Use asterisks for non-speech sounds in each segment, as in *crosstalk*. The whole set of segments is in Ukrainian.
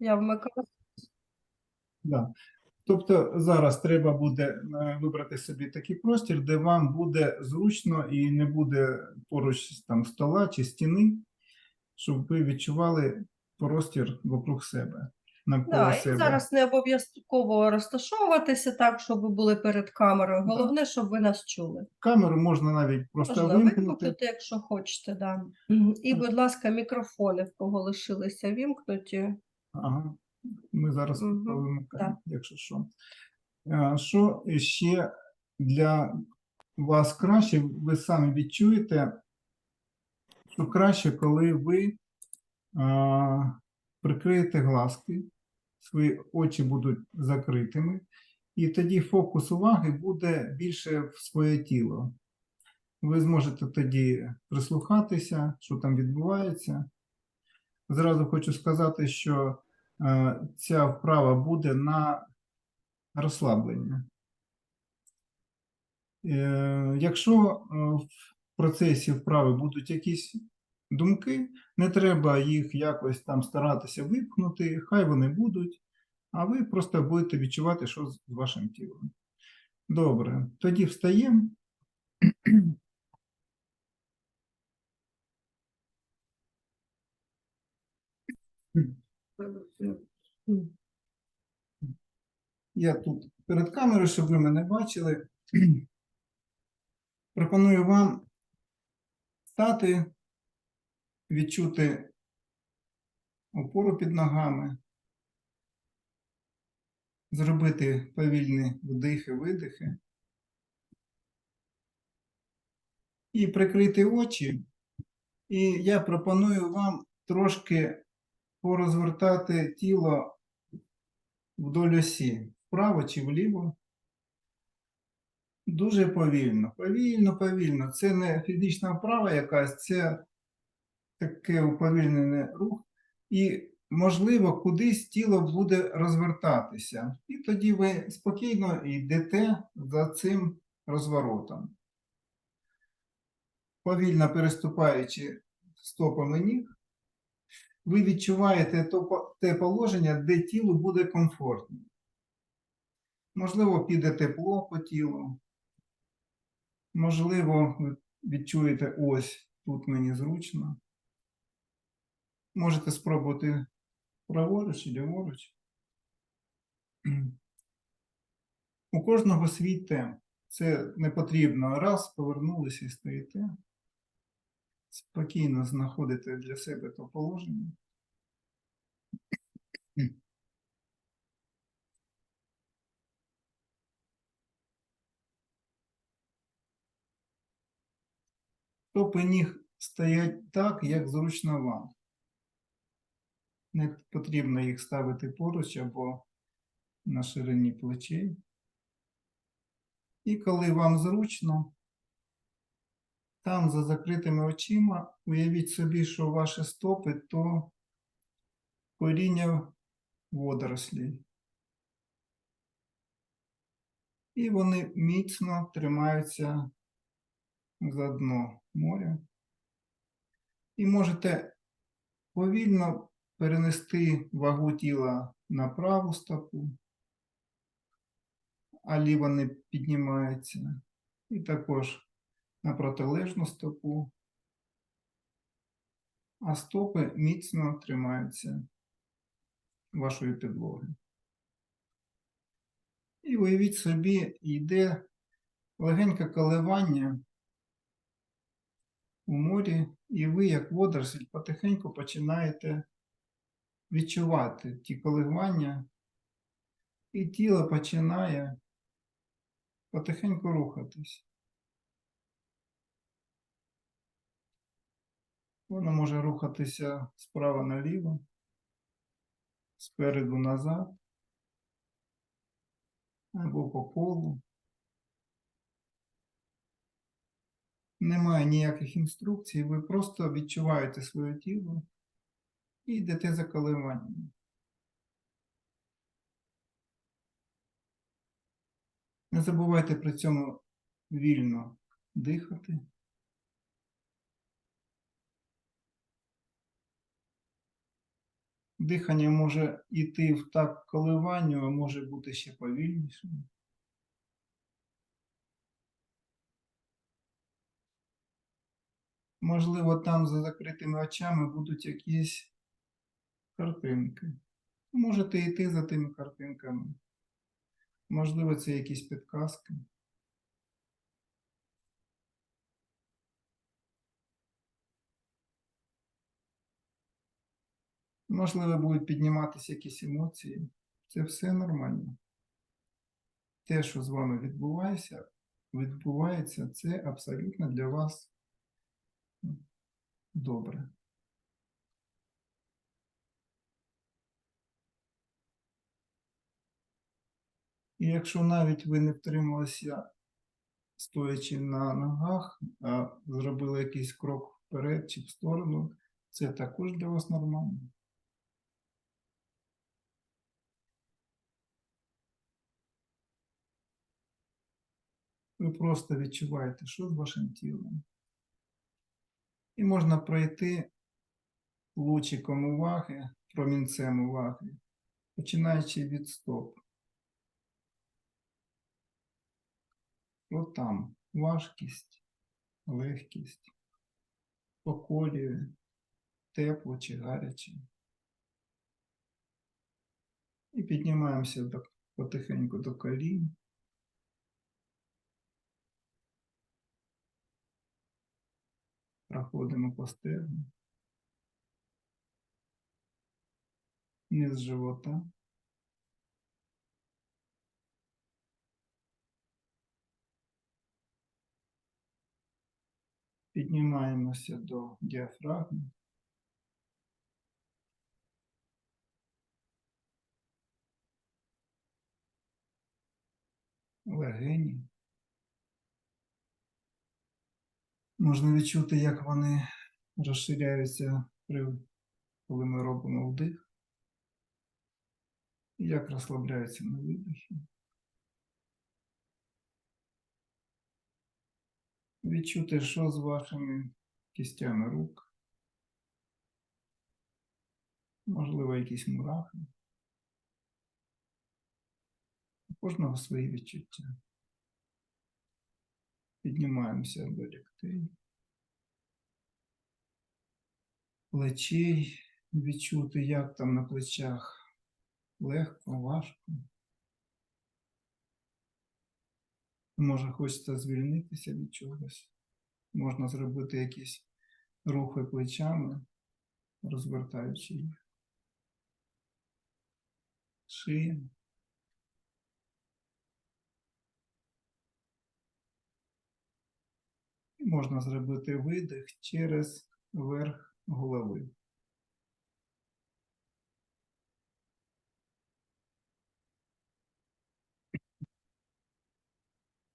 Я вмикаю. Да. Тобто зараз треба буде е, вибрати собі такий простір, де вам буде зручно і не буде поруч там стола чи стіни, щоб ви відчували простір вокруг себе, Да, і зараз не обов'язково розташовуватися так, щоб ви були перед камерою. Головне, щоб ви нас чули. Камеру можна навіть просто Можна вимкнути, якщо хочете, да. І, будь ласка, мікрофони, в кого лишилися вімкнуті. Ага. Ми зараз повимикаємо, якщо що. Е, Що ще для вас краще, ви самі відчуєте, що краще, коли ви а, прикриєте глазки, свої очі будуть закритими, і тоді фокус уваги буде більше в своє тіло. Ви зможете тоді прислухатися, що там відбувається. Зразу хочу сказати, що е, ця вправа буде на розслаблення. Е, Якщо е, в процесі вправи будуть якісь думки, не треба їх якось там старатися випхнути, хай вони будуть, а ви просто будете відчувати, що з вашим тілом. Добре, тоді встаємо. Я тут перед камерою, щоб ви мене бачили. *clears throat* Пропоную вам стати, відчути опору під ногами, зробити повільні вдихи-видихи і прикрити очі. І я пропоную вам трошки порозвертати тіло вдоль осі, вправо чи вліво. Дуже повільно, повільно, повільно. Це не фізична вправа якась, це таке уповільнений рух. І, можливо, кудись тіло буде розвертатися. І тоді ви спокійно йдете за цим розворотом. Повільно переступаючи стопами ніг, ви відчуваєте те положення, де тілу буде комфортно. Можливо, піде тепло по тілу. Можливо, ви відчуєте ось тут мені зручно. Можете спробувати праворуч і ліворуч. У кожного свій темп. Це не потрібно. Раз, повернулися і стоїте. Спокійно знаходите для себе то положення. Стопи ніг стоять так, як зручно вам. Не потрібно їх ставити поруч або на ширині плечей. І коли вам зручно, там за закритими очима уявіть собі, що ваші стопи то коріння водорослей. І вони міцно тримаються за дно моря. І можете повільно перенести вагу тіла на праву стопу, а ліва не піднімається. І також на протилежну стопу. А стопи міцно тримаються вашої підлоги. І уявіть собі, йде легеньке коливання у морі, і ви, як водоросль, потихеньку починаєте відчувати ті коливання, і тіло починає потихеньку рухатись. Воно може рухатися справа наліво, спереду назад, або по колу. Немає ніяких інструкцій, ви просто відчуваєте своє тіло і йдете за коливанням. Не забувайте при цьому вільно дихати. Дихання може йти в так коливанню, а може бути ще повільнішим. Можливо, там за закритими очами будуть якісь картинки. Можете йти за тими картинками. Можливо, це якісь підказки. Можливо, будуть підніматися якісь емоції. Це все нормально. Те, що з вами відбувається, відбувається, це абсолютно для вас добре. І якщо навіть ви не втрималися стоячи на ногах, а зробили якийсь крок вперед чи в сторону, це також для вас нормально. Ви просто відчуваєте, що з вашим тілом. І можна пройти лучиком уваги, промінцем уваги, починаючи від стоп. От там важкість, легкість, по колі, тепло чи гаряче. І піднімаємося до, потихеньку до колін. Проходимо по стегну. Низ живота. Піднімаємося до діафрагми. Легені. Можна відчути, як вони розширяються, коли ми робимо вдих, як розслабляються на видихі. Відчути, що з вашими кістями рук. Можливо, якісь мурахи. У кожного свої відчуття. Піднімаємося до ліктей. Плечей відчути, як там на плечах легко, важко. Може, хочеться звільнитися від чогось. Можна зробити якісь рухи плечами, розвертаючи їх. Шия. І можна зробити видих через верх голови.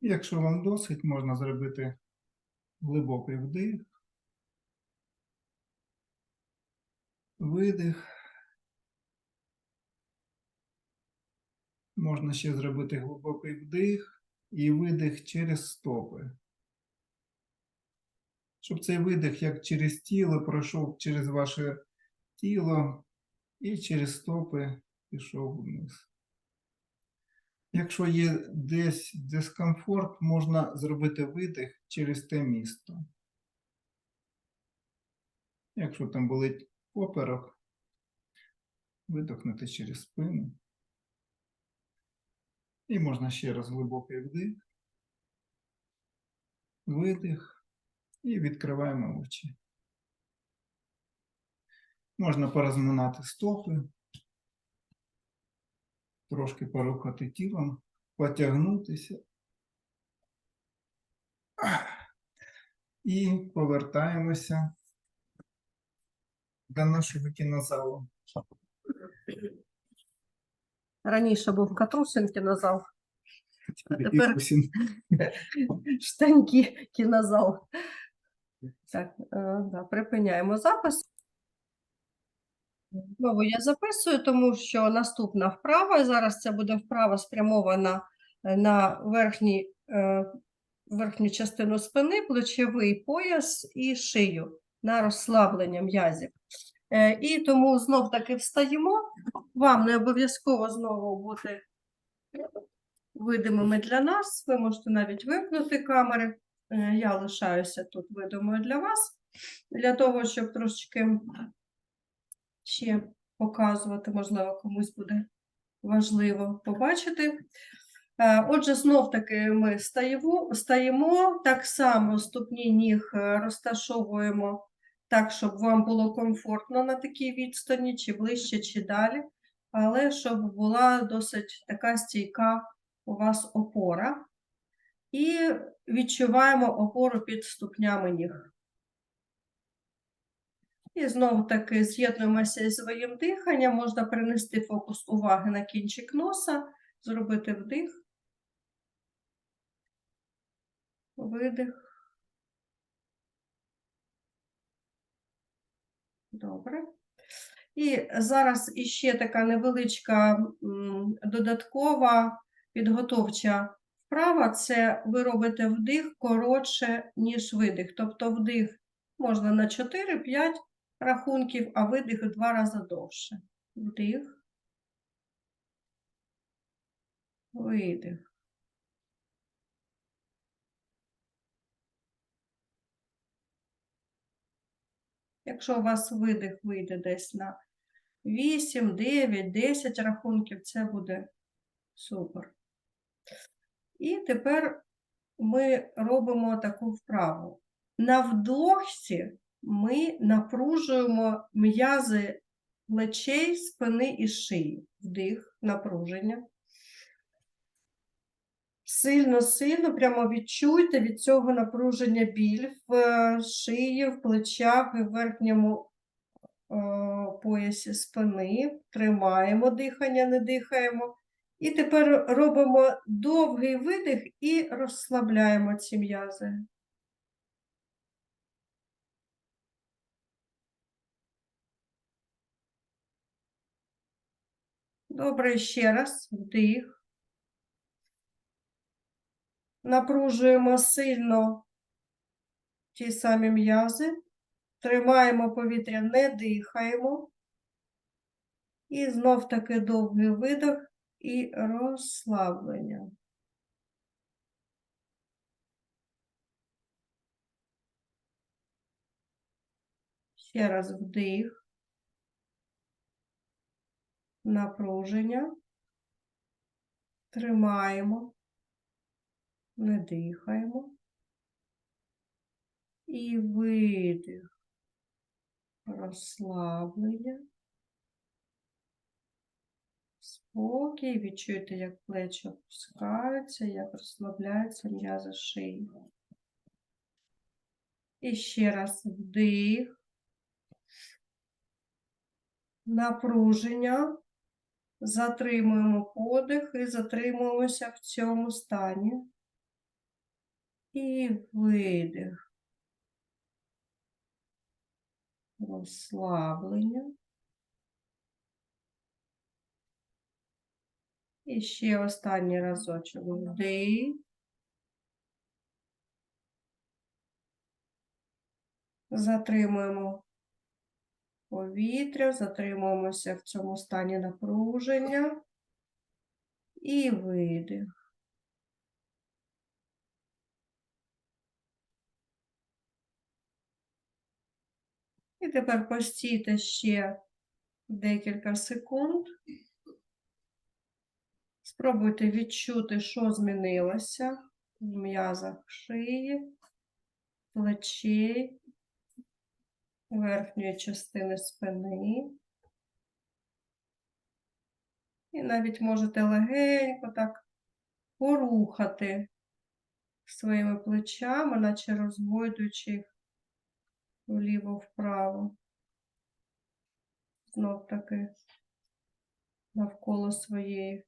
Якщо вам досить, можна зробити глибокий вдих, видих. Можна ще зробити глибокий вдих і видих через стопи. Щоб цей видих як через тіло пройшов через ваше тіло і через стопи пішов вниз. Якщо є десь дискомфорт, можна зробити видих через те місто. Якщо там болить поперек, видохнути через спину. І можна ще раз глибокий вдих, видих і відкриваємо очі. Можна порозминати стопи трошки порухати тілом, потягнутися. І повертаємося до нашого кінозалу. Раніше був Катрусин кінозал, А тепер- штаньки кінозал. Так, е, да, припиняємо запис. Знову я записую, тому що наступна вправа, зараз це буде вправа спрямована е, на верхній, е, верхню частину спини, плечовий пояс і шию на розслаблення м'язів. І тому знов таки встаємо. Вам не обов'язково знову бути видимими для нас. Ви можете навіть вимкнути камери. Е, Я лишаюся тут видимою для вас, для того, щоб трошечки ще показувати, можливо, комусь буде важливо побачити. Е, Отже, знов таки ми стаємо, так само ступні ніг е, розташовуємо так, щоб вам було комфортно на такій відстані, чи ближче, чи далі, але щоб була досить така стійка у вас опора. І відчуваємо опору під ступнями ніг. І знову таки з'єднуємося зі своїм диханням. Можна перенести фокус уваги на кінчик носа, зробити вдих, видих. Добре. І зараз іще така невеличка додаткова підготовча вправа. Це ви робите вдих коротше, ніж видих. Тобто вдих можна на 4-5 рахунків, а видих в два рази довше. Вдих. Видих. Якщо у вас видих вийде десь на 8, 9, 10 рахунків, це буде супер. І тепер ми робимо таку вправу. На вдохці ми напружуємо м'язи плечей, спини і шиї. Вдих, напруження. Сильно-сильно, прямо відчуйте від цього напруження біль в е, шиї, в плечах і в верхньому е, поясі спини. Тримаємо дихання, не дихаємо. І тепер робимо довгий видих і розслабляємо ці м'язи. Добре, ще раз. Вдих. Напружуємо сильно ті самі м'язи. Тримаємо повітря, не дихаємо. І знов таки довгий видох і розслаблення. Ще раз вдих, напруження, тримаємо, не дихаємо. І видих, розслаблення. Спокій, відчуйте, як плечі опускаються, як розслабляються м'язи шиї. І ще раз вдих, напруження, затримуємо подих і затримуємося в цьому стані. І видих. Розслаблення. І ще останній разочок вдих. Затримуємо повітря, затримуємося в цьому стані напруження і видих. І тепер постійте ще декілька секунд. Спробуйте відчути, що змінилося в м'язах шиї, плечей, верхньої частини спини. І навіть можете легенько так порухати своїми плечами, наче розводячи їх вліво-вправо. Знов таки навколо своєї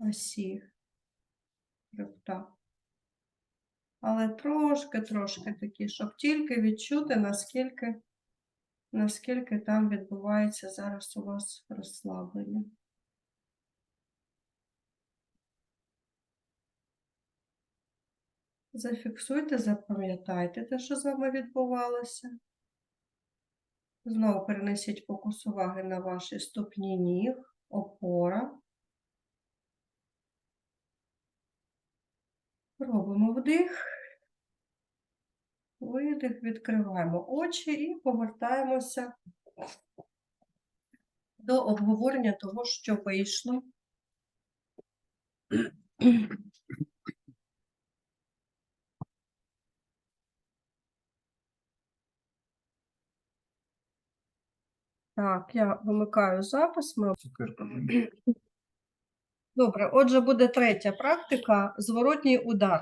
осі хребта. Але трошки-трошки такі, щоб тільки відчути, наскільки, наскільки там відбувається зараз у вас розслаблення. Зафіксуйте, запам'ятайте те, що з вами відбувалося. Знову перенесіть фокус уваги на ваші ступні ніг, опора. Робимо вдих. Видих, відкриваємо очі і повертаємося до обговорення того, що вийшло. Так, я вимикаю запис. Ми. Добре, отже, буде третя практика зворотній удар.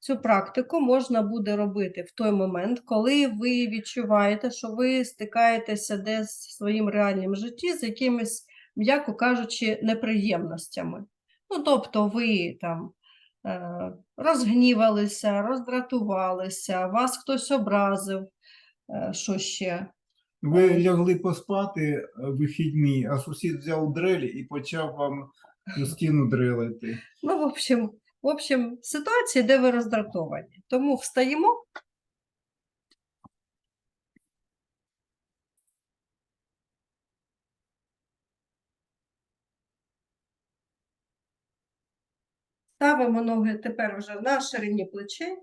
Цю практику можна буде робити в той момент, коли ви відчуваєте, що ви стикаєтеся десь в своїм реальнім житті з якимись, м'яко кажучи, неприємностями. Ну, тобто, ви там е, розгнівалися, роздратувалися, вас хтось образив, е, що ще. Ви лягли поспати е, вихідні, а сусід взяв дрелі і почав вам стіну дрелити. Ну, в общем, в общем, ситуації, де ви роздратовані. Тому встаємо. Ставимо ноги тепер вже на ширині плечей.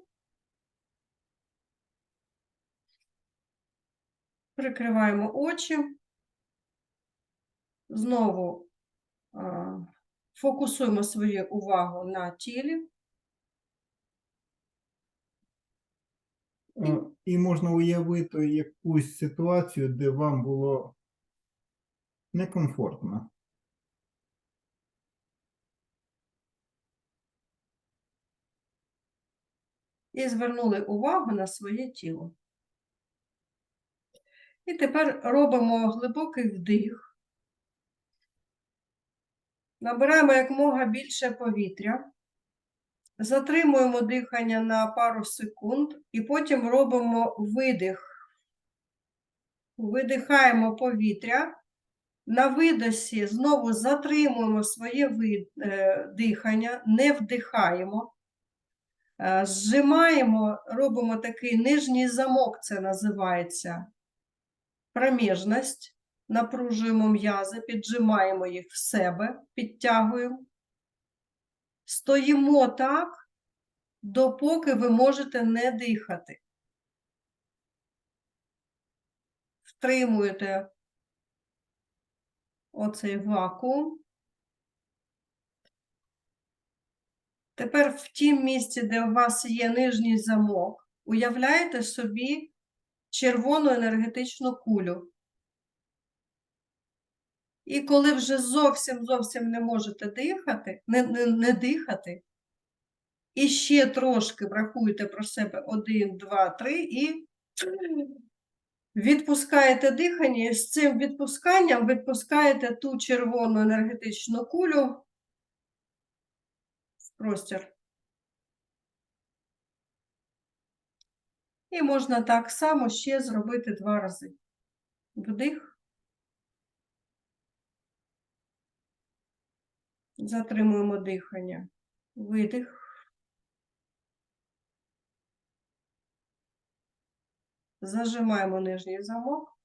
Прикриваємо очі. Знову фокусуємо свою увагу на тілі. І можна уявити якусь ситуацію, де вам було некомфортно. і звернули увагу на своє тіло. І тепер робимо глибокий вдих. Набираємо якомога більше повітря, затримуємо дихання на пару секунд і потім робимо видих. Видихаємо повітря. На видосі знову затримуємо своє е, дихання, не вдихаємо. Е, Зжимаємо, робимо такий нижній замок, це називається проміжність. Напружуємо м'язи, піджимаємо їх в себе, підтягуємо. Стоїмо так, допоки ви можете не дихати. Втримуєте оцей вакуум. Тепер в тім місці, де у вас є нижній замок, уявляєте собі червону енергетичну кулю. І коли вже зовсім зовсім не можете дихати, не, не, не дихати, і ще трошки врахуйте про себе один, два, три, і відпускаєте дихання, і з цим відпусканням відпускаєте ту червону енергетичну кулю в простір. І можна так само ще зробити два рази. Вдих. Затримуємо дихання. Видих. Зажимаємо нижній замок.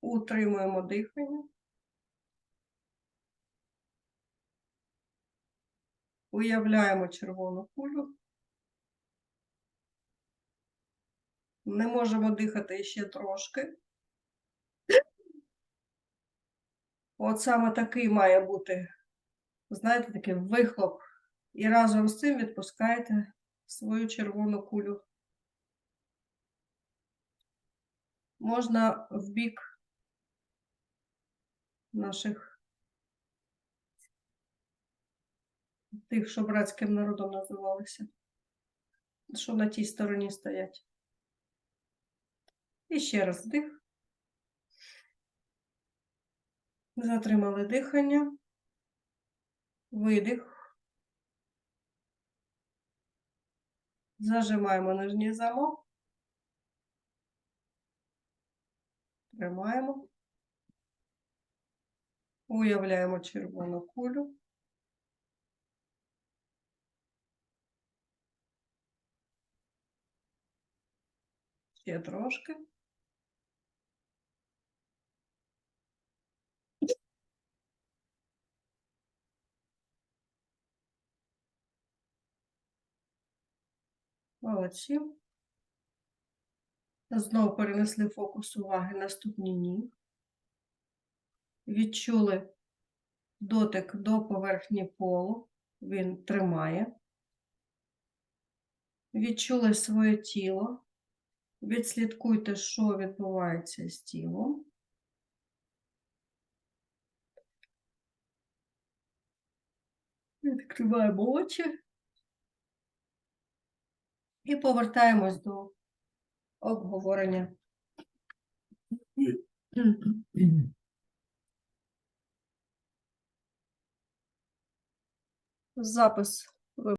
Утримуємо дихання. Уявляємо червону кулю. Не можемо дихати ще трошки. От саме такий має бути, знаєте, такий вихлоп. І разом з цим відпускаєте свою червону кулю. Можна в бік наших тих, що братським народом називалися, що на тій стороні стоять. І ще раз вдих. Затримали дихання. Видих. Зажимаємо нижній замок. Тримаємо. Уявляємо червону кулю. Ще трошки. Молодці. Знову перенесли фокус уваги на ступні ніг. Відчули дотик до поверхні полу. Він тримає. Відчули своє тіло. Відслідкуйте, що відбувається з тілом. Відкриваємо очі. І повертаємось до обговорення. Запис